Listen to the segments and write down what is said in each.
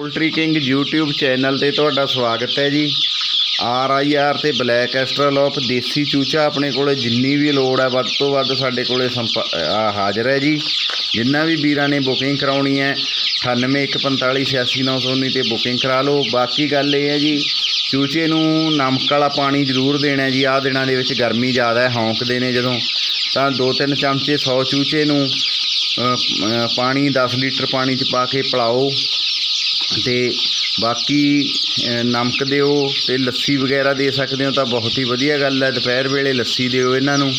Poultry king YouTube channel ਤੇ ਤੁਹਾਡਾ ਸਵਾਗਤ ਹੈ ਜੀ। ਆਰ ਆਈ ਆਰ ਤੇ ਬਲੈਕ ਐਸਟਰਾਲੋਪ ਦੇਸੀ ਚੂਚਾ ਆਪਣੇ ਕੋਲੇ ਜਿੰਨੀ ਵੀ ਲੋੜ ਹੈ, ਵੱਧ ਤੋਂ ਵੱਧ ਸਾਡੇ ਕੋਲੇ ਸੰਪ- ਹਾਜ਼ਰ ਹੈ ਜੀ। ਜਿੰਨਾ ਵੀ ਵੀਰਾਂ ਨੇ ਬੁਕਿੰਗ ਕਰਾਉਣੀ ਹੈ 9815486919 ਤੇ ਬੁਕਿੰਗ ਕਰਾ ਲਓ। ਬਾਕੀ ਗੱਲ ਇਹ ਹੈ ਜੀ ਚੂਚੇ ਨੂੰ ਨਮਕ ਵਾਲਾ ਪਾਣੀ ਜ਼ਰੂਰ ਦੇਣਾ ਜੀ। ਆਹ ਦਿਨਾਂ ਦੇ ਵਿੱਚ ਗਰਮੀ ਜ਼ਿਆਦਾ ਹੈ, ਹੌਂਕਦੇ ਨੇ ਜਦੋਂ। ਤਾਂ 2-3 ਚਮਚੇ 100 ਚੂਚੇ ਨੂੰ ਪਾਣੀ 10 ਲੀਟਰ ਪਾਣੀ ਚ ਪਾ ਕੇ ਪਿਲਾਓ। ਅਤੇ ਬਾਕੀ ਨਮਕ ਦਿਓ ਅਤੇ ਲੱਸੀ ਵਗੈਰਾ ਦੇ ਸਕਦੇ ਹੋ ਤਾਂ ਬਹੁਤ ਹੀ ਵਧੀਆ ਗੱਲ ਹੈ। ਦੁਪਹਿਰ ਵੇਲੇ ਲੱਸੀ ਦਿਓ ਇਹਨਾਂ ਨੂੰ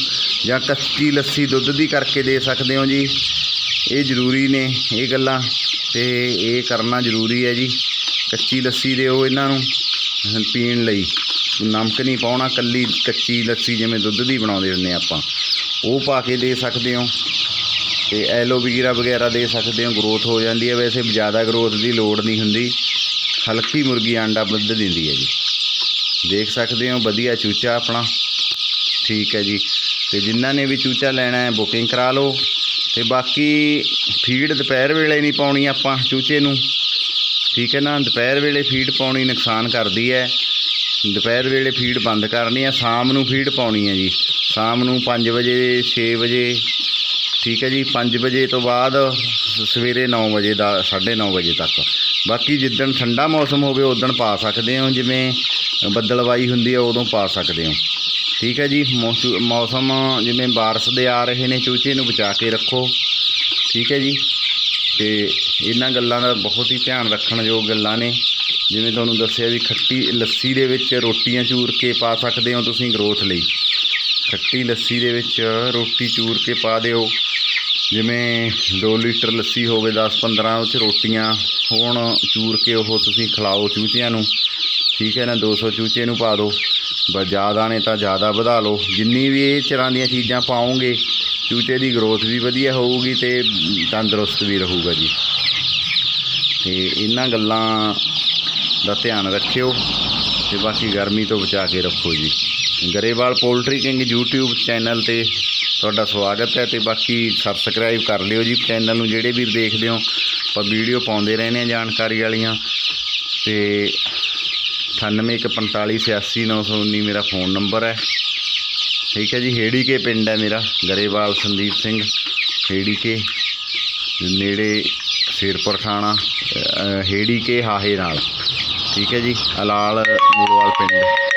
ਜਾਂ ਕੱਚੀ ਲੱਸੀ ਦੁੱਧ ਦੀ ਕਰਕੇ ਦੇ ਸਕਦੇ ਹੋ ਜੀ। ਇਹ ਜ਼ਰੂਰੀ ਨੇ ਇਹ ਗੱਲਾਂ ਤੇ ਇਹ ਕਰਨਾ ਜ਼ਰੂਰੀ ਹੈ ਜੀ। ਕੱਚੀ ਲੱਸੀ ਦਿਓ ਇਹਨਾਂ ਨੂੰ ਪੀਣ ਲਈ। ਨਮਕ ਨਹੀਂ ਪਾਉਣਾ, ਕੱਲੀ ਕੱਚੀ ਲੱਸੀ ਜਿਵੇਂ ਦੁੱਧ ਦੀ ਬਣਾਉਂਦੇ ਹੁੰਦੇ ਆਪਾਂ। ਉਹ ਪਾ ਕੇ ਦੇ ਸਕਦੇ ਹੋ। ਤੇ ਐਲੋਵੀਰਾ ਵਗੈਰਾ ਦੇ ਸਕਦੇ ਹੋ ਗਰੋਥ ਹੋ ਜਾਂਦੀ ਹੈ। ਵੈਸੇ ਜ਼ਿਆਦਾ ਗਰੋਥ ਦੀ ਲੋੜ ਨਹੀਂ ਹੁੰਦੀ। ਹਲਕੀ ਮੁਰਗੀ ਆਂਡਾ ਵੱਧ ਦਿੰਦੀ ਹੈ ਜੀ। ਦੇਖ ਸਕਦੇ ਹੋ, ਵਧੀਆ ਚੂਚਾ ਆਪਣਾ। ਠੀਕ ਹੈ ਜੀ। ਤੇ ਜਿਨ੍ਹਾਂ ਨੇ ਵੀ ਚੂਚਾ ਲੈਣਾ ਹੈ ਬੁਕਿੰਗ ਕਰਾ ਲਓ। ਤੇ ਬਾਕੀ ਫੀਡ ਦੁਪਹਿਰ ਵੇਲੇ ਨਹੀਂ ਪਾਉਣੀ ਆਪਾਂ ਚੂਚੇ ਨੂੰ। ਠੀਕ ਹੈ ਨਾ, ਦੁਪਹਿਰ ਵੇਲੇ ਫੀਡ ਪਾਉਣੀ ਨੁਕਸਾਨ ਕਰਦੀ ਹੈ। ਦੁਪਹਿਰ ਵੇਲੇ ਫੀਡ ਬੰਦ ਕਰਨੀ ਹੈ, ਸ਼ਾਮ ਨੂੰ ਫੀਡ ਪਾਉਣੀ ਹੈ ਜੀ। ਸ਼ਾਮ ਨੂੰ 5 ਵਜੇ 6 ਵਜੇ ਠੀਕ ਹੈ ਜੀ 5 ਵਜੇ ਤੋਂ ਬਾਅਦ ਸਵੇਰੇ 9 ਵਜੇ ਦਾ 9:30 ਵਜੇ ਤੱਕ। ਬਾਕੀ ਜਿੱਦਣ ਠੰਡਾ ਮੌਸਮ ਹੋਵੇ ਉਦੋਂ ਪਾ ਸਕਦੇ ਹੋ, ਜਿਵੇਂ ਬੱਦਲਵਾਈ ਹੁੰਦੀ ਹੈ, ਉਦੋਂ ਪਾ ਸਕਦੇ ਹੋ। ਠੀਕ ਹੈ ਜੀ ਮੌਸਮ ਜਿਵੇਂ ਬਾਰਿਸ਼ ਦੇ ਆ ਰਹੇ ਨੇ, ਚੂਚੇ ਨੂੰ ਬਚਾ ਕੇ ਰੱਖੋ। ਠੀਕ ਹੈ ਜੀ, ਤੇ ਇਹਨਾਂ ਗੱਲਾਂ ਦਾ ਬਹੁਤ ਹੀ ਧਿਆਨ ਰੱਖਣ ਯੋਗ ਗੱਲਾਂ ਨੇ। ਜਿਵੇਂ ਤੁਹਾਨੂੰ ਦੱਸਿਆ ਵੀ ਖੱਟੀ ਲੱਸੀ ਦੇ ਵਿੱਚ ਰੋਟੀਆਂ ਚੂਰ ਕੇ ਪਾ ਸਕਦੇ ਹੋ ਤੁਸੀਂ ਗਰੋਥ ਲਈ। ਖੱਟੀ ਲੱਸੀ ਦੇ ਵਿੱਚ ਰੋਟੀ ਚੂਰ ਕੇ ਪਾ ਦਿਓ। ਜਿਵੇਂ 2 ਲੀਟਰ ਲੱਸੀ ਹੋਵੇ 10-15 ਉਹ 'ਚ ਰੋਟੀਆਂ, ਹੋਣ ਚੂਰ ਕੇ ਉਹ ਤੁਸੀਂ ਖਿਲਾਓ ਚੂਚਿਆਂ ਨੂੰ। ਠੀਕ ਹੈ ਨਾ 200 ਚੂਚੇ ਨੂੰ ਪਾ ਦਿਓ ਬਸ ਜ਼ਿਆਦਾ ਨੇ ਤਾਂ ਜ਼ਿਆਦਾ ਵਧਾ ਲਓ। ਜਿੰਨੀ ਵੀ ਇਹ ਤਰ੍ਹਾਂ ਦੀਆਂ ਚੀਜ਼ਾਂ ਪਾਓਗੇ, ਚੂਚੇ ਦੀ ਗਰੋਥ ਵੀ ਵਧੀਆ ਹੋਊਗੀ ਤੇ ਤੰਦਰੁਸਤ ਵੀ ਰਹੂਗਾ ਜੀ। ਤੇ ਇਹਨਾਂ ਗੱਲਾਂ ਦਾ ਧਿਆਨ ਰੱਖਿਓ ਤੇ ਬਾਕੀ ਗਰਮੀ ਤੋਂ ਬਚਾ ਕੇ ਰੱਖੋ ਜੀ। Grewal poultry king YouTube channel ਤੇ ਤੁਹਾਡਾ ਸਵਾਗਤ ਹੈ ਤੇ ਬਾਕੀ ਸਬਸਕ੍ਰਾਈਬ ਕਰ ਲਿਓ ਜੀ ਚੈਨਲ ਨੂੰ ਜਿਹੜੇ ਵੀ ਦੇਖਦੇ ਹੋ ਆਪਾਂ ਵੀਡੀਓ ਪਾਉਂਦੇ ਰਹਿੰਦੇ ਹਾਂ ਜਾਣਕਾਰੀ ਵਾਲੀਆਂ। ਤੇ 9814486919 ਮੇਰਾ ਫੋਨ ਨੰਬਰ ਹੈ। ਠੀਕ ਹੈ ਜੀ ਹੇੜੀ ਕੇ ਪਿੰਡ ਹੈ ਮੇਰਾ ਗਰੇਵਾਲ ਸੰਦੀਪ ਸਿੰਘ। ਹੇੜੀ ਕੇ ਨੇੜੇ ਸ਼ੇਰਪੁਰ ਥਾਣਾ ਅ, ਹੇੜੀ ਕੇ ਹਾਹੇ ਨਾਲ। ਠੀਕ ਹੈ ਜੀ ਅਲਾਲ ਮੂਲਵਾਲ ਪਿੰਡ।